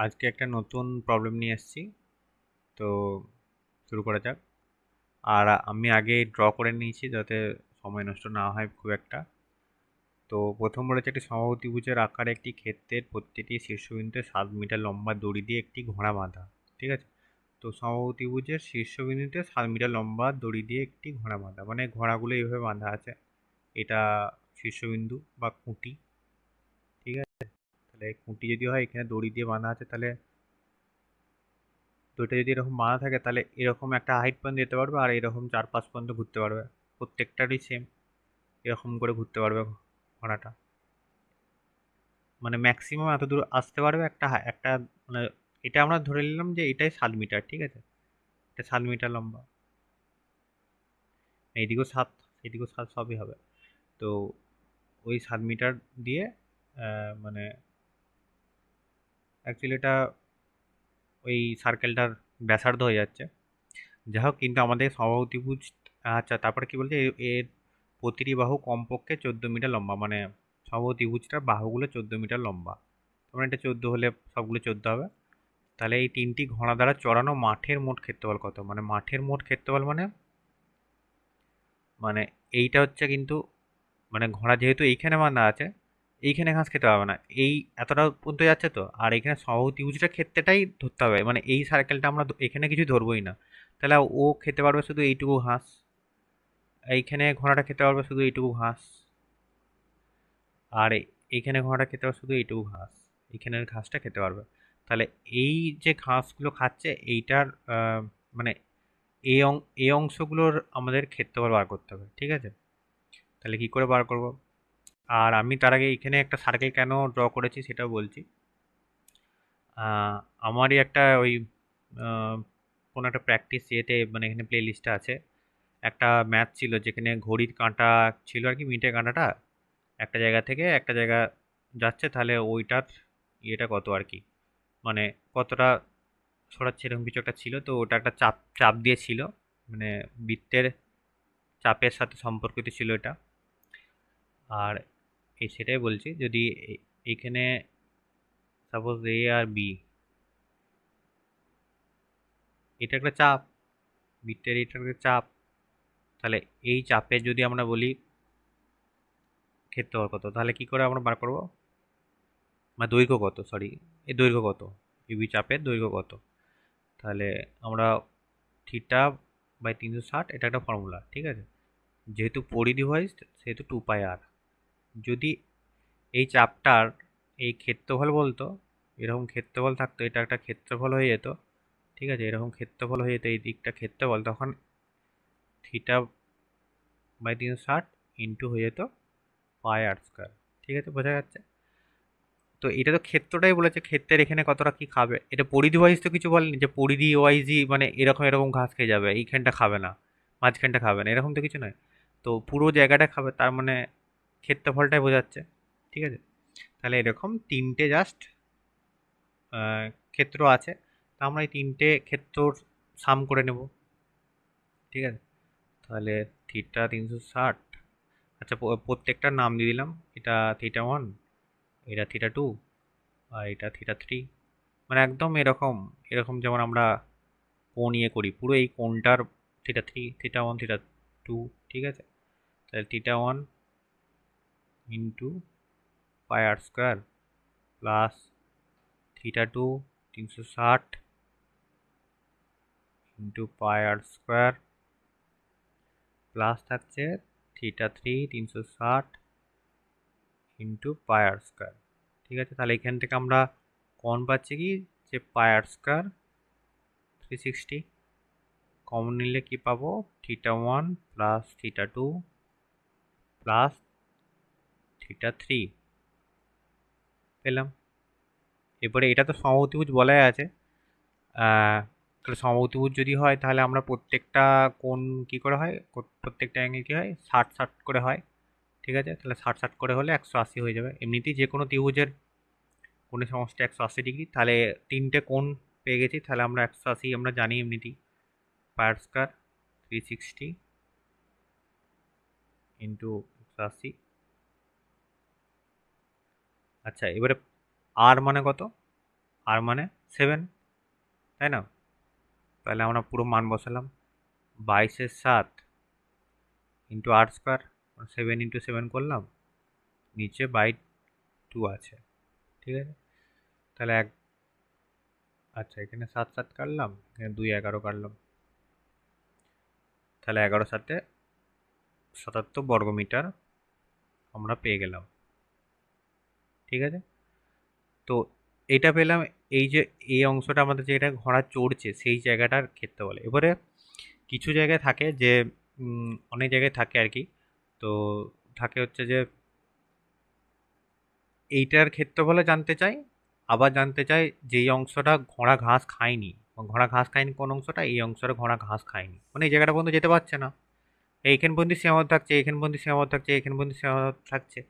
আজকে একটা নতুন প্রবলেম নিয়ে এসেছি। তো শুরু করা যাক। আর আমি আগে ড্র করে নিয়েছি যাতে সময় নষ্ট না হয় খুব একটা। তো প্রথম বলেছে একটি সমভূতিভুজের আকারে একটি ক্ষেত্রের প্রতিটি শীর্ষবিন্দুতে সাত মিটার লম্বা দড়ি দিয়ে একটি ঘোড়া বাঁধা, ঠিক আছে? তো সমভূতিভুজের শীর্ষবিন্দুতে সাত মিটার লম্বা দড়ি দিয়ে একটি ঘোড়া বাঁধা মানে ঘোড়াগুলো এইভাবে বাঁধা আছে। এটা শীর্ষবিন্দু বা খুঁটি। তাহলে খুঁটি যদি হয়, এখানে দড়ি দিয়ে বাঁধা আছে, তাহলে দড়িটা যদি এরকম বাঁধা থাকে, তাহলে এরকম একটা হাইট পর্যন্ত যেতে পারবে আর এরকম চার পাঁচ পর্যন্ত ঘুরতে পারবে। প্রত্যেকটারই সেম এরকম করে ঘুরতে পারবে ঘোড়াটা। মানে ম্যাক্সিমাম এত দূর আসতে পারবে একটা একটা মানে এটা আমরা ধরে নিলাম যে এটাই সাত মিটার ঠিক আছে? এটা সাত মিটার লম্বা। এইদিকেও সাত এদিকেও সাত, সবই হবে। তো ওই সাত মিটার দিয়ে মানে অ্যাকচুয়ালি এটা ওই সার্কেলটার ব্যাসার্ধ হয়ে যাচ্ছে। যাই হোক কিন্তু আমাদের সমভূতিভুজ আচ্ছা তারপরে কী বলছে? এর প্রতিটি বাহু কমপক্ষে চোদ্দ মিটার লম্বা মানে সমভূতিভুজটার বাহুগুলো চোদ্দ মিটার লম্বা। তখন এটা চোদ্দ হলে সবগুলো চোদ্দ হবে। তাহলে এই তিনটি ঘোড়া দ্বারা চড়ানো মাঠের মোট ক্ষেত্রফল কত? মানে মাঠের মোট ক্ষেত্রফল মানে? মানে এইটা হচ্ছে কিন্তু মানে ঘোড়া যেহেতু এইখানে বাঁধা আছে এইখানে ঘাস খেতে হবে না। এই এতটা পর্যন্ত যাচ্ছে তো? আর এখানে সহতিভুজটা ক্ষেত্রেটাই ধরতে হবে। মানে এই সার্কেলটা আমরা এখানে কিছু ধরবই না। তাহলে ও খেতে পারবে শুধু এইটুকু ঘাস। এইখানে ঘোড়াটা খেতে পারবে শুধু এইটুকু ঘাস। আর এইখানে ঘোড়াটা খেতে পারবে শুধু এইটুকু ঘাস। এইখানের ঘাসটা খেতে পারবে। তাহলে এই যে ঘাসগুলো খাচ্ছে, এইটার মানে এই অংশগুলোর আমাদের ক্ষেত্রফল বার করতে হবে। ঠিক আছে? তাহলে কি করে বার করব? আর আমি তার আগে এখানে একটা সার্কেল কেন ড্র করেছি সেটাও বলছি। আমারই একটা ওই কোনো একটা প্র্যাকটিস ইয়েতে মানে এখানে প্লে লিস্টটা আছে। একটা ম্যাথ ছিল যেখানে ঘড়ির কাঁটা ছিল আর কি, মিনিটের কাঁটাটা। একটা জায়গা থেকে একটা জায়গা যাচ্ছে, তাহলে ওইটার ইয়েটা কত আর কি? মানে কতটা ছড়াচ্ছে এরকম কিছু একটা ছিল, তো ওটা একটা চাপ চাপ দিয়ে ছিল। মানে বৃত্তের চাপের সাথে সম্পর্কিত ছিল এটা। আর সেটাই বলছি, যদি এইখানে সাপোজ এ আর বি এটা একটা চাপ বৃত্তের এটা একটা চাপ, তাহলে এই চাপে যদি আমরা বলি ক্ষেত্রফল কত, তাহলে কি করে আমরা বার করব? মানে দৈর্ঘ্য কত সরি এই দৈর্ঘ্য কত ইবি চাপের দৈর্ঘ্য কত, তাহলে আমরা থিটা বাই তিনশো ষাট, এটা একটা ফর্মুলা ঠিক আছে? যেহেতু পরিধি হয় সেহেতু টু পাই আর যদি এই চাপটার এই ক্ষেত্রফল বলতো, এরকম ক্ষেত্রফল থাকতো, এটা একটা ক্ষেত্রফল হয়ে যেত, ঠিক আছে, এরকম ক্ষেত্রফল হয়ে যেত, এই দিকটা ক্ষেত্রফল, তখন থিটা বাই তিনশো ষাট ইন্টু হয়ে যেত পাই আর স্কোয়ার ঠিক আছে, বোঝা যাচ্ছে? তো এটা তো ক্ষেত্রটাই বলেছে, ক্ষেত্রের এখানে কতটা কি খাবে? এটা পরিধি ওয়াইজ তো কিছু বলেনি, যে পরিধি ওয়াইজই মানে এরকম এরকম ঘাস খেয়ে যাবে, এইখানটা খাবে না, মাঝখানটা খাবে না, এরকম তো কিছু নয়। তো পুরো জায়গাটা খাবে, তার মানে ক্ষেত্রফলটাই বোঝাচ্ছে, ঠিক আছে? তাহলে এরকম তিনটে জাস্ট ক্ষেত্র আছে, তা আমরা এই তিনটে ক্ষেত্রর সাম করে নেব, ঠিক আছে? তাহলে থিটা তিনশো ষাট আচ্ছা প্রত্যেকটার নাম দিয়ে দিলাম, এটা থিটা ওয়ান এটা থিটা টু আর এটা থিটা থ্রি মানে একদম এরকম এরকম যেমন আমরা কোন ইয়ে করি, পুরো এই কোনটার theta three theta one theta two ঠিক আছে? তাহলে theta one into pi R square plus theta two তিনশো ষাট into pi R square plus থাকছে থিটা থ্রি তিনশো ষাট ইন্টু পাই আর স্কোয়ার ঠিক আছে, তাহলে এখান থেকে আমরা কমন পাচ্ছি কি? যে pi r square three sixty common নিলে কী পাবো? Theta one plus theta two plus theta three পেলাম। এরপরে এটা তো সমভূতিভুজ বলাই আছে। তাহলে সমভূতিভুজ যদি হয়, তাহলে আমরা প্রত্যেকটা কোন কি করে হয়? প্রত্যেকটা অ্যাঙ্গেল কী হয়? ষাট ষাট করে হয়। ঠিক আছে? তাহলে ষাট ষাট করে হলে একশো আশি হয়ে যাবে। এমনিতেই যে কোনো ত্রিভুজের কোণের সমস্ত একশো আশি ডিগ্রি। তাহলে তিনটে কোণ পেয়ে গেছি। তাহলে আমরা একশো আশি আমরা জানি এমনিতেই। Pi r square three sixty into একশো আশি। আচ্ছা এবারে আর মানে কত? আর মানে সেভেন তাই না? তাহলে আমরা পুরো মান বসালাম। বাইশের সাত ইন্টু আট স্কোয়ার সেভেন ইন্টু সেভেন করলাম। নিচে বাই টু আছে, ঠিক আছে? তাহলে এক আচ্ছা এখানে সাত সাত কাটলাম, এখানে দুই এগারো কাটলাম। তাহলে এগারো সাথে সাতাত্তর বর্গমিটার আমরা পেয়ে গেলাম। ঠিক আছে? তো এটা পেলাম, এই যে, এই অংশটা আমাদের যেটা ঘোড়া চড়ছে, সেই জায়গাটার ক্ষেত্রে বলে। এবারে কিছু জায়গায় থাকে যে অনেক জায়গায় থাকে আর কি। তো থাকে হচ্ছে যে, এইটার ক্ষেত্রফলে জানতে চাই, আবার জানতে চাই যেই অংশটা ঘোড়া ঘাস খায়নি। ঘোড়া ঘাস খায়নি কোন অংশটা? এই অংশটা ঘোড়া ঘাস খায়নি। মানে এই জায়গাটা পর্যন্ত যেতে পারছে না। এইখান পর্যন্ত সীমাবদ্ধ থাকছে, এইখান পর্যন্ত সীমাবদ্ধ থাকছে, এইখান পর্যন্ত সীমাবদ্ধ থাকছে।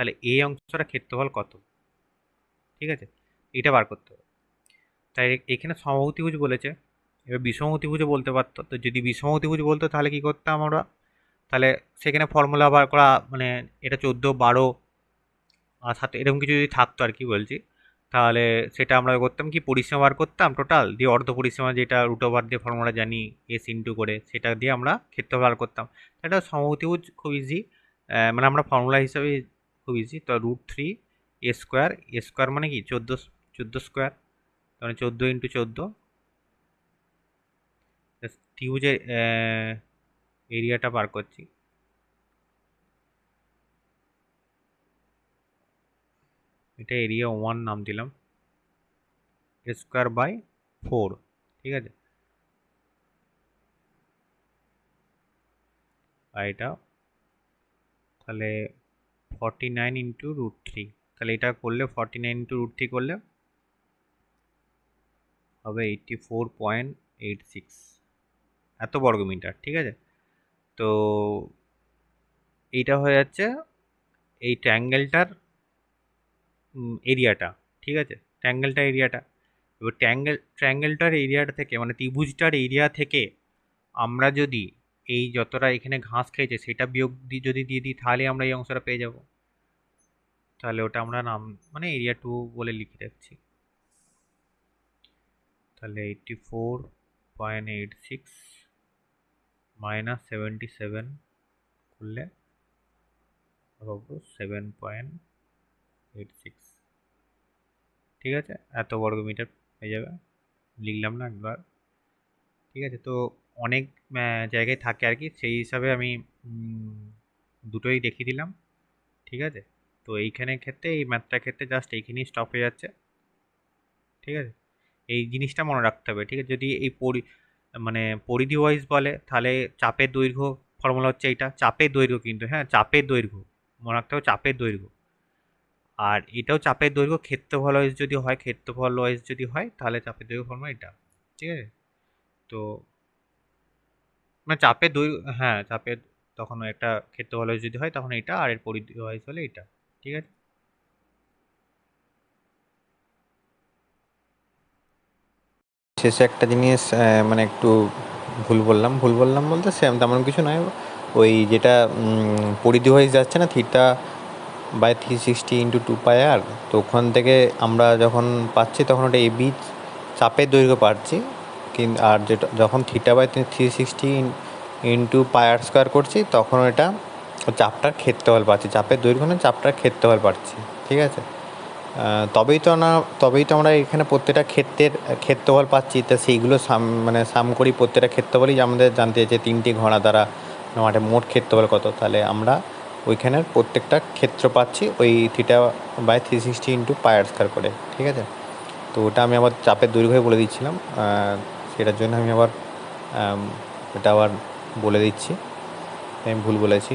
তাহলে এই অংশটা ক্ষেত্রফল কত? ঠিক আছে? এটা বার করতে হবে। তাই এখানে সমভূতিভুজ বলেছে। এবার বিষমভূতিভুজও বলতে পারতো। তো যদি বিষমভূতিভুজ বলতো, তাহলে কী করতাম আমরা? তাহলে সেখানে ফর্মুলা বার করা মানে এটা চোদ্দ, বারো, আর সাথে এরকম কিছু যদি থাকতো আর কি বলছি, তাহলে সেটা আমরা করতাম কি? পরিসীমা বার করতাম টোটাল দিয়ে অর্ধ পরিসীমা যেটা রুট ওভার দিয়ে ফর্মুলা জানি এস ইন্টু করে, সেটা দিয়ে আমরা ক্ষেত্র বার করতাম। এটা সমভূতিভুজ খুব ইজি মানে আমরা ফর্মুলা হিসাবে খুব ইজি তো root three a square a square মানে কি? চোদ্দ চোদ্দ স্কোয়ার মানে চোদ্দ ইন্টু চোদ্দ। ত্রিভুজের এরিয়াটা বার করছি। এটা এরিয়া ওয়ান নাম দিলাম। স্কোয়ার বাই ফোর ঠিক আছে? আর এটা, তাহলে forty nine into root three তাহলে এটা করলে forty nine into root three করলে হবে eighty four point eight six এত বর্গমিটার, ঠিক আছে? তো এইটা হয়ে যাচ্ছে এই ট্যাঙ্গেলটার এরিয়াটা ঠিক আছে? ট্যাঙ্গেলটার এরিয়াটা এবার ট্যাঙ্গেল ট্র্যাঙ্গেলটার এরিয়াটা থেকে মানে ত্রিভুজটার এরিয়া থেকে আমরা যদি এই যতটা এখানে ঘাস খেয়েছে, সেটা বিয়োগ দিয়ে যদি দিয়ে দিই, তাহলে আমরা এই অংশটা পেয়ে যাব। তাহলে ওটা আমরা নাম মানে এরিয়া টু বলে লিখে রাখছি। তাহলে eighty four point eight six minus seventy seven করলে সেভেন পয়েন্ট এইট সিক্স ঠিক আছে? এত বর্গ মিটার হয়ে যাবে। লিখলাম না একবার। ঠিক আছে, তো অনেক জায়গায় থাকে আর কি। সেই হিসাবে আমি দুটোই দেখিয়ে দিলাম। ঠিক আছে? তো এইখানের ক্ষেত্রে, এই ম্যাথটার ক্ষেত্রে জাস্ট এইখানেই স্টপ হয়ে যাচ্ছে। ঠিক আছে? এই জিনিসটা মনে রাখতে হবে, ঠিক আছে? যদি এই পরি মানে পরিধি ওয়াইজ বলে, তাহলে চাপের দৈর্ঘ্য ফর্মুলা হচ্ছে এইটা। চাপের দৈর্ঘ্য কিন্তু হ্যাঁ চাপের দৈর্ঘ্য। মনে রাখতে হবে চাপের দৈর্ঘ্য। আর এটাও চাপের দৈর্ঘ্য, ক্ষেত্রফল ওয়াইজ যদি হয়, ক্ষেত্রফল ওয়াইজ যদি হয়, তাহলে চাপের দৈর্ঘ্য ফর্মুলা এটা ঠিক আছে? তো মানে চাপের দৈর্ঘ্য হ্যাঁ চাপের তখন একটা ক্ষেত্র ভালো যদি হয় তখন এটা আর এর পরিধি ওয়াইজ হলে এটা ঠিক আছে? শেষে একটা জিনিস মানে একটু ভুল বললাম ভুল বললাম বলতে সেম তেমন কিছু নয়। ওই যেটা পরিধি ওয়াইজ যাচ্ছে না theta by three sixty into two pi r তো ওখান থেকে আমরা যখন পাচ্ছি তখন ওটা এ এবি চাপের দৈর্ঘ্য পাচ্ছি। কিন্তু আর যেটা যখন theta by three sixty into pi r square করছি, তখন এটা চাপটার ক্ষেত্রফল পাচ্ছি। চাপের দৈর্ঘ্য না, চাপটার ক্ষেত্রফল পাচ্ছি। ঠিক আছে? তবেই তো না তবেই তো আমরা এখানে প্রত্যেকটা ক্ষেত্রের, ক্ষেত্রফল পাচ্ছি। তা সেইগুলো সাম মানে সাম করি প্রত্যেকটা ক্ষেত্রফলই। আমাদের জানতে চাইছে তিনটি ঘোড়া দ্বারা মাঠে মোট ক্ষেত্রফল কত। তাহলে আমরা ওইখানের প্রত্যেকটা ক্ষেত্র পাচ্ছি ওই theta by three sixty into pi r square করে। ঠিক আছে? তো ওটা আমি আবার চাপের দৈর্ঘ্যই বলে দিচ্ছিলাম। সেটার জন্য আমি আবার এটা আবার বলে দিচ্ছি। আমি ভুল বলেছি।